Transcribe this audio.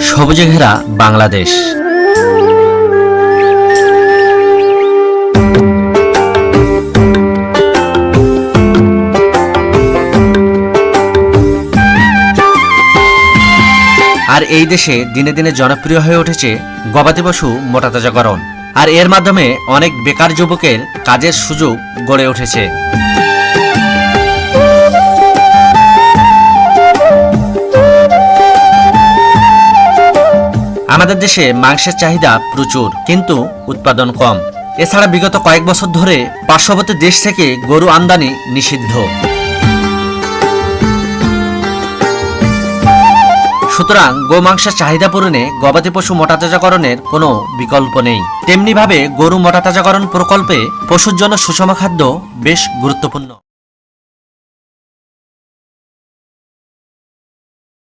সবুজে ঘেরা বাংলাদেশ। আর এই দেশে দিনে দিনে জনপ্রিয় হয়ে উঠেছে গবাদি পশু মোটাতাজাকরণ আর এর মাধ্যমে অনেক বেকার যুবকের কাজের সুযোগ গড়ে উঠেছে। আমাদের দেশে মাংসের চাহিদা প্রচুর, কিন্তু উৎপাদন কম। এছাড়া বিগত কয়েক বছর ধরে পার্শ্ববর্তী দেশ থেকে গরু আমদানি নিষিদ্ধ। সুতরাং গোমাংসের চাহিদা পূরণে গবাদি পশু মোটাতাজাকরণের কোনো বিকল্প নেই। তেমনিভাবে গরু মোটাতাজাকরণ প্রকল্পে পশুর জন্য সুষম খাদ্য বেশ গুরুত্বপূর্ণ।